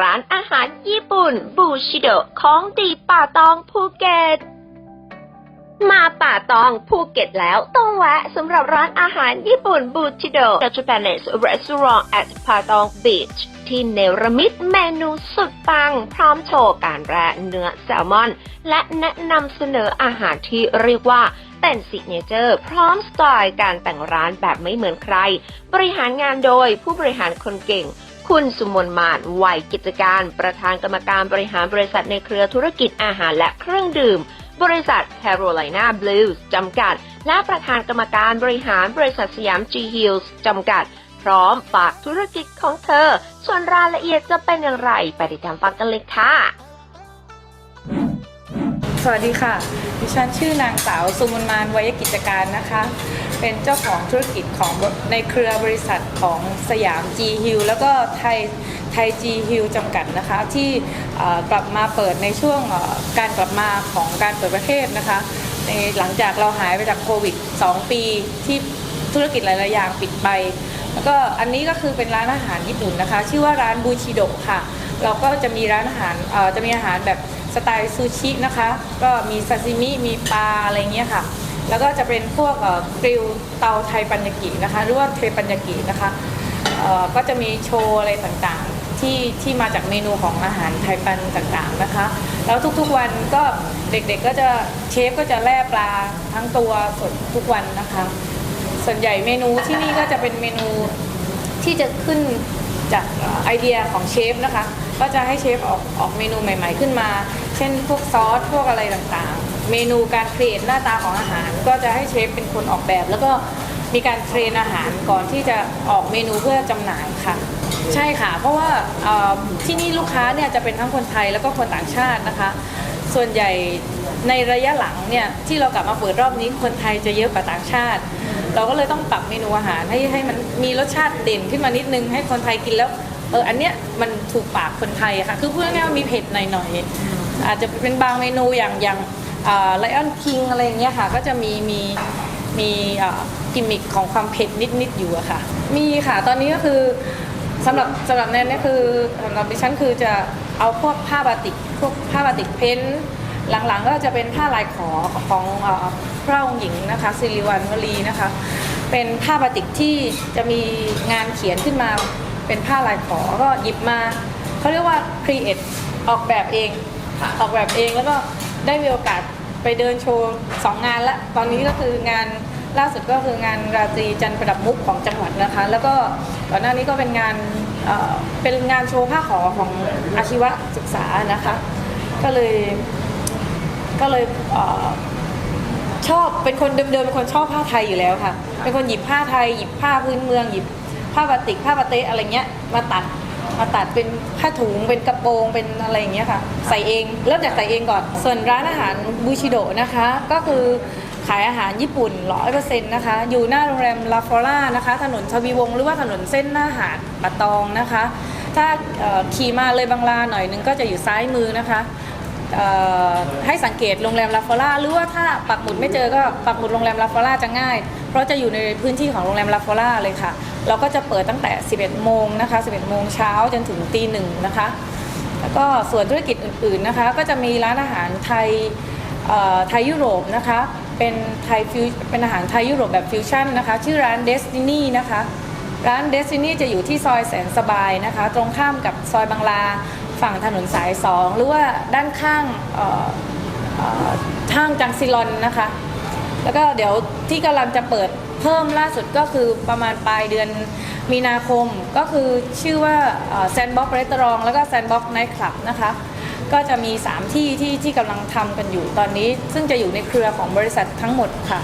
ร้านอาหารญี่ปุ่น บูชิโดของดีป่าตองภูเก็ต มาป่าตองภูเก็ตแล้วต้องแวะสำหรับร้านอาหารญี่ปุ่นบูชิโด Japanese Restaurant at ป่าตอง Beach ที่เนรมิตเมนูสุดปัง พร้อมโชว์การแร่เนื้อแซลมอน และแนะนำเสนออาหารที่เรียกว่าเป็นสิกเนเจอร์ พร้อมสไตล์การแต่งร้านแบบไม่เหมือนใคร บริหารงานโดยผู้บริหารคนเก่ง คุณสุมนมานวัยกิจการประธานกรรมการบริหารบริษัทในเครือธุรกิจอาหารและเครื่องดื่ม บริษัท Carolina Blues จำกัด และประธานกรรมการบริหารบริษัทสยาม G Hills จำกัด พร้อมฝากธุรกิจของเธอ ส่วนรายละเอียดจะเป็นอย่างไรไปติดตามฟังกันเลยค่ะสวัสดีค่ะ ดิฉันชื่อนางสาวสุมนมานวัยกิจการนะคะ เป็นเจ้าของธุรกิจของในเครือบริษัทของสยาม G Hill แล้วก็ไทยไทย G Hill จำกัดนะคะ ที่กลับมาเปิดในช่วงการกลับมาของการเปิดประเทศนะคะในหลังจากเราหายไปจากโควิด 2 ปีที่ธุรกิจหลาย ๆ อย่างปิดไป แล้วก็อันนี้ก็คือเป็นร้านอาหารญี่ปุ่นนะคะ ชื่อว่าร้านบูชิโดะค่ะ เราก็จะมีร้านอาหารจะมีอาหารแบบสไตล์ซูชินะคะ ก็มีซาซิมิ มีปลาอะไรเงี้ยค่ะ แล้วก็จะเป็นพวกกริลเตาไทยปัญญากินะคะหรือว่าเทปัญญากินะคะก็จะมีโชว์อะไรต่างๆที่ที่มาจากเมนูของอาหารไทยปันต่างๆนะคะ แล้วทุกๆวันก็เด็กๆก็จะเชฟก็จะแล่ปลาทั้งตัวสดทุกวันนะคะ ส่วนใหญ่เมนูที่นี่ก็จะเป็นเมนูที่จะขึ้นจากไอเดียของเชฟนะคะ ก็จะให้เชฟออกออกเมนูใหม่ ๆ ขึ้นมา เช่นพวกซอสพวกอะไรต่างๆ เมนูการเทรนหน้าตาของอาหาร ก็จะให้เชฟเป็นคนออกแบบ แล้วก็มีการเทรนอาหารก่อนที่จะออกเมนูเพื่อจำหน่ายค่ะ ใช่ค่ะ เพราะว่าเอ่อที่นี่ลูกค้าเนี่ยจะเป็นทั้งคนไทยแล้วก็คนต่างชาตินะคะ ส่วนใหญ่ในระยะหลังเนี่ยที่เรากลับมาเปิดรอบนี้คนไทยจะเยอะกว่าต่างชาติ เราก็เลยต้องปรับเมนูอาหารให้ให้มันมีรสชาติเด่นขึ้นมานิดนึงให้คนไทยกินแล้วเอออันเนี้ยมันถูกปากคนไทยอะค่ะ คือพูดง่ายๆว่ามีเผ็ดหน่อยๆอาจจะเป็นบางเมนูอย่างอย่าง ไลออนคิงอะไรอย่างเงี้ยค่ะ ก็จะมีมีมีเอ่อกิมมิคของความเผ็ดนิดๆอยู่อะค่ะ มีค่ะตอนนี้ก็คือสำหรับสำหรับแนนเนี่ยคือสำหรับดิฉันคือจะเอาพวกผ้าบาติกพวกผ้าบาติกเพ้นท์หลังๆก็จะเป็นผ้าลายขอของเอ่อพระองค์หญิงนะคะสิริวัณวลีนะคะ เป็นผ้าบาติกที่จะมีงานเขียนขึ้นมาเป็นผ้าลายขอก็หยิบมาเขาเรียกว่า create ออกแบบเองออกแบบเองแล้วก็ ได้มีโอกาสไปเดินโชว์สองงานละตอนนี้ก็คืองานล่าสุดก็คืองานราตรีจันทร์ประดับมุกของจังหวัดนะคะ แล้วก็ก่อนหน้านี้ก็เป็นงานเอ่อเป็นงานโชว์ผ้าขอของอาชีวศึกษานะคะ ก็เลยก็เลยเอ่อชอบเป็นคนเดิมๆเป็นคนชอบผ้าไทยอยู่แล้วค่ะ เป็นคนหยิบผ้าไทย หยิบผ้าพื้นเมือง หยิบผ้าบาติกผ้าบาเตะอะไรเงี้ยมาตัด มาตัดเป็นผ้าถุงเป็นกระโปรงเป็นอะไรอย่างเงี้ยค่ะ ใส่เองเริ่มจากใส่เองก่อน ส่วนร้านอาหารบูชิโดนะคะ ก็คือขายอาหารญี่ปุ่นร้อยเปอร์เซ็นต์นะคะ อยู่หน้าโรงแรมลาฟอร่านะคะ ถนนชวีวงหรือว่าถนนเส้นหน้าหาดปะตองนะคะ ถ้าขี่มาเลยบางลาหน่อยนึงก็จะอยู่ซ้ายมือนะคะ ให้สังเกตโรงแรมลาฟอร่าหรือว่าถ้าปักหมุดไม่เจอก็ปักหมุดโรงแรมลาฟอร่าจะง่าย เพราะจะอยู่ในพื้นที่ของโรงแรมลาฟอร่าเลยค่ะ เราก็จะเปิดตั้งแต่ 11 โมงนะคะ 11 โมงเช้าจนถึงตีหนึ่งนะคะ แล้วก็ส่วนธุรกิจอื่นๆนะคะ ก็จะมีร้านอาหารไทยเอ่อไทยยุโรปนะคะ เป็นไทยฟิวเป็นอาหารไทยยุโรปแบบฟิวชั่นนะคะ ชื่อร้าน Destiny นะคะร้าน Destiny จะอยู่ที่ซอยแสนสบายนะคะ ตรงข้ามกับซอยบางลา ฝั่งถนนสาย2หรือว่าด้านข้างเอ่อเอ่อห้างจังซิลอนนะคะ แล้วก็เดี๋ยวที่กำลังจะเปิดเพิ่มล่าสุดก็คือประมาณปลายเดือนมีนาคมก็คือชื่อว่าแซนบ็อกเรสตอรองแล้วก็แซนบ็อกไนท์คลับนะคะ ก็จะมี 3 ที่ที่ที่กำลังทำกันอยู่ตอนนี้ ซึ่งจะอยู่ในเครือของบริษัททั้งหมดค่ะ